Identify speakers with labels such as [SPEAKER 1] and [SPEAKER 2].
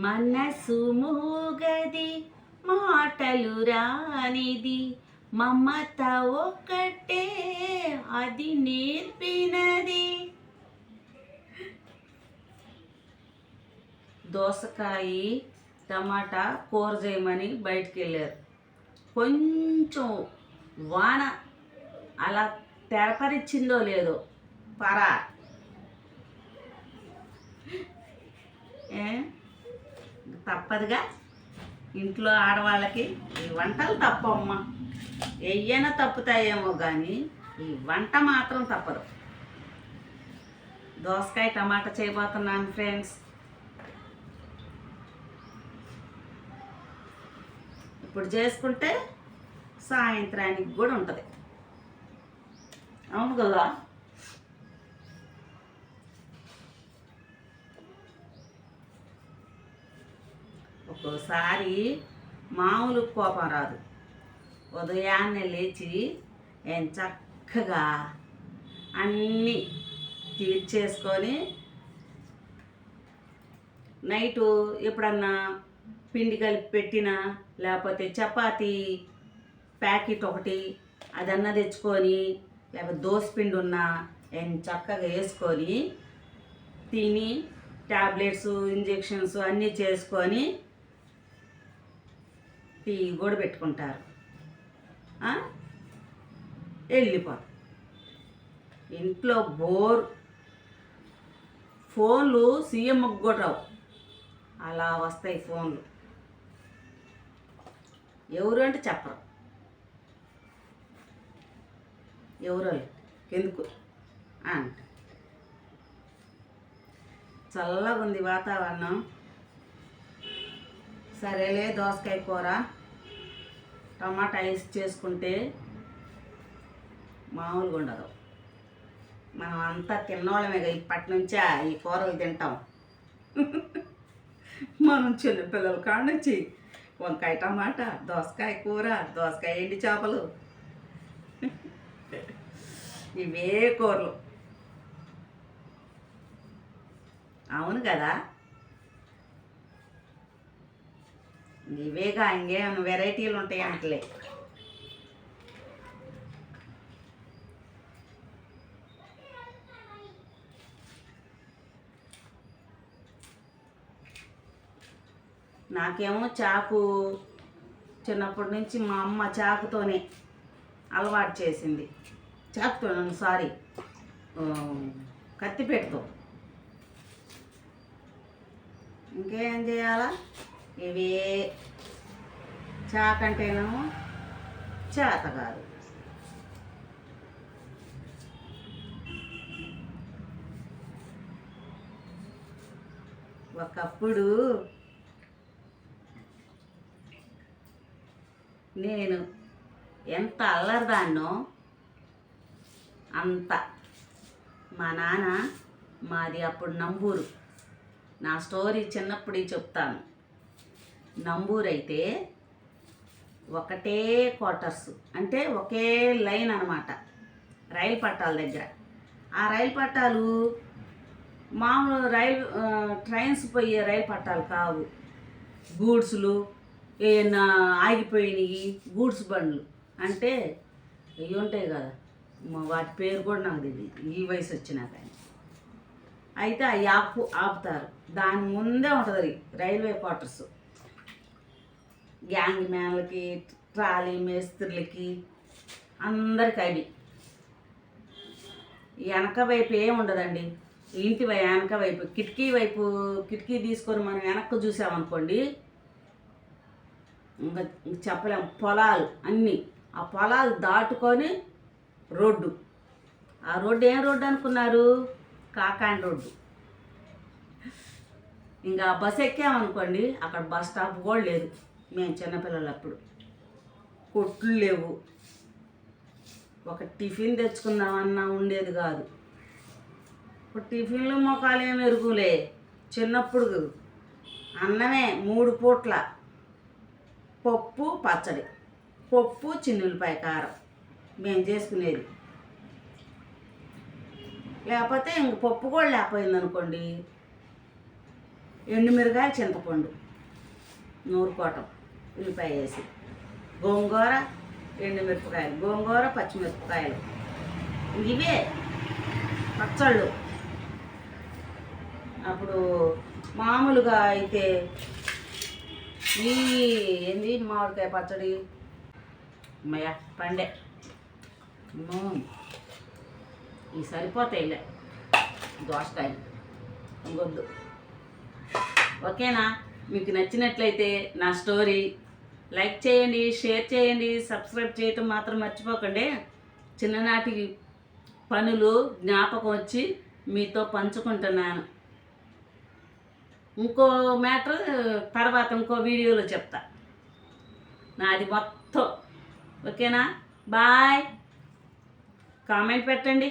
[SPEAKER 1] మనసు మూగది మాటలు రానిది. మమత ఒక్కటే అది నేర్పినది. దోసకాయ టమాటా కూర చేయమని బయటికి వెళ్ళారు కొంచెం వాన అలా తెరపరిచిందో లేదో పరా. ఏ? తప్పదుగా. ఇంట్లో ఆడవాళ్ళకి ఈ వంటలు తప్పమ్మ ఏయైనా తప్పుతాయేమో కానీ ఈ వంట మాత్రం తప్పదు. దోసకాయ టమాటా చేయబోతున్నాను ఫ్రెండ్స్. ఇప్పుడు చేసుకుంటే సాయంత్రానికి కూడా ఉంటుంది. అవును కదా? ఒక్కోసారి మామూలు కోపం రాదు. ఉదయాన్నే లేచి ఏం చక్కగా అన్నీ తీర్చేసుకొని నైటు ఎప్పుడన్నా పిండి కలిపి పెట్టినా లేకపోతే చపాతి ప్యాకెట్ ఒకటి అదన్నా తెచ్చుకొని లేకపోతే దోసపిండి ఉన్నా ఏం చక్కగా వేసుకొని తిని ట్యాబ్లెట్స్ ఇంజెక్షన్స్ అన్నీ చేసుకొని టీ కూడా పెట్టుకుంటారు ఆ? వెళ్ళిపోతారు ఇంట్లో బోర్ ఫోన్లు సీఎం కూడా రావు. అలా వస్తాయి ఫోన్లు. ఎవరు అంటే చెప్పరు. ఎవరు ఎందుకు? అంట. చల్లగా ఉంది వాతావరణం. సరేలే దోసకాయ కూర. టమాటా ఐస్ చేసుకుంటే మామూలుగా ఉండదు. మనం అంతా తిన్నోళ్ళమే కదా ఇప్పటి నుంచే ఈ కూరలు తింటాం. మనం చిన్నపిల్లల కాడ నుంచి వంకాయ టమాటా దోసకాయ కూర దోసకాయ ఎండి చేపలు. ఇవే కూరలు. అవును కదా? ఇవేగా ఇంకేమైనా వెరైటీలు ఉంటాయి అంటలే. నాకేమో చాకు చిన్నప్పటి నుంచి మా అమ్మ చాకుతోనే అలవాటు చేసింది. చాకుతో సారీ కత్తిపెట్టుతో ఇంకేం చేయాలా? ఇవి చాకంటేనేమో చేత కాదు. ఒకప్పుడు నేను ఎంత అల్లరిదాన్నో అంత. మా నాన్న మాది అప్పుడు నంబూరు. నా స్టోరీ చిన్నప్పుడు చెప్తాను. నంబూరు అయితే ఒకటే క్వార్టర్స్ అంటే ఒకే లైన్ అనమాట రైలు పట్టాల దగ్గర. ఆ రైలు పట్టాలు మామూలు రైలు ట్రైన్స్ పోయే రైలు పట్టాలు కావు. గూడ్స్లు ఏమైనా ఆగిపోయినాయి గూడ్స్ బండ్లు. అంటే ఇవి ఉంటాయి కదా మా వాటి పేరు కూడా నాకు తెలియదు ఈ వయసు వచ్చినా కానీ. అయితే అవి ఆపు ఆపుతారు. దాని ముందే ఉంటుంది రైల్వే క్వార్టర్స్. గ్యాంగ్ మ్యాన్లకి ట్రాలీ మేస్త్రులకి అందరికి అవి వెనక వైపు ఏం ఉండదండి. ఇంటి వెనక వైపు కిటికీ వైపు కిటికీ తీసుకొని మనం వెనక్కి చూసామనుకోండి ఇంకా చెప్పలేం పొలాలు అన్నీ. ఆ పొలాలు దాటుకొని రోడ్డు. ఆ రోడ్డు ఏం రోడ్డు అనుకున్నారు? కాకాండ్ రోడ్డు. ఇంకా బస్ ఎక్కామనుకోండి అక్కడ బస్ స్టాప్ కూడా లేదు. మేము చిన్నపిల్లలప్పుడు. కొట్లు లేవు. ఒక టిఫిన్ తెచ్చుకుందామన్నా ఉండేది కాదు. ఇప్పుడు టిఫిన్లు మొఖాలు ఏమి ఎరుగులే. చిన్నప్పుడు అన్నమే మూడు పూట్ల పప్పు పచ్చడి. పప్పు చిన్నులపాయ కారం. మేము చేసుకునేది. లేకపోతే ఇంక పప్పు కూడా లేకపోయింది అనుకోండి ఎండుమిరగాయ చింతపండు నూరుకోవటం ఉల్లిపాయ వేసి గోంగూర ఎండుమిరపకాయలు గోంగూర పచ్చిమిరపకాయలు. ఇవే పచ్చళ్ళు. అప్పుడు మామూలుగా అయితే ఈ ఏంది మామిడికాయ పచ్చడి? అమ్మయ్యా పండే. ఈ సరిపోతాయిలే దోసకాయలు. ఇంకొద్దు. ఓకేనా? మీకు నచ్చినట్లయితే నా స్టోరీ లైక్ చేయండి షేర్ చేయండి సబ్స్క్రైబ్ చేయటం మాత్రం మర్చిపోకండి. చిన్ననాటి పనులు జ్ఞాపకం వచ్చి మీతో పంచుకుంటున్నాను. ఇంకో మ్యాటర్ తర్వాత ఇంకో వీడియోలో చెప్తా. నాది మొత్తం. ఓకేనా? బాయ్. కామెంట్ పెట్టండి.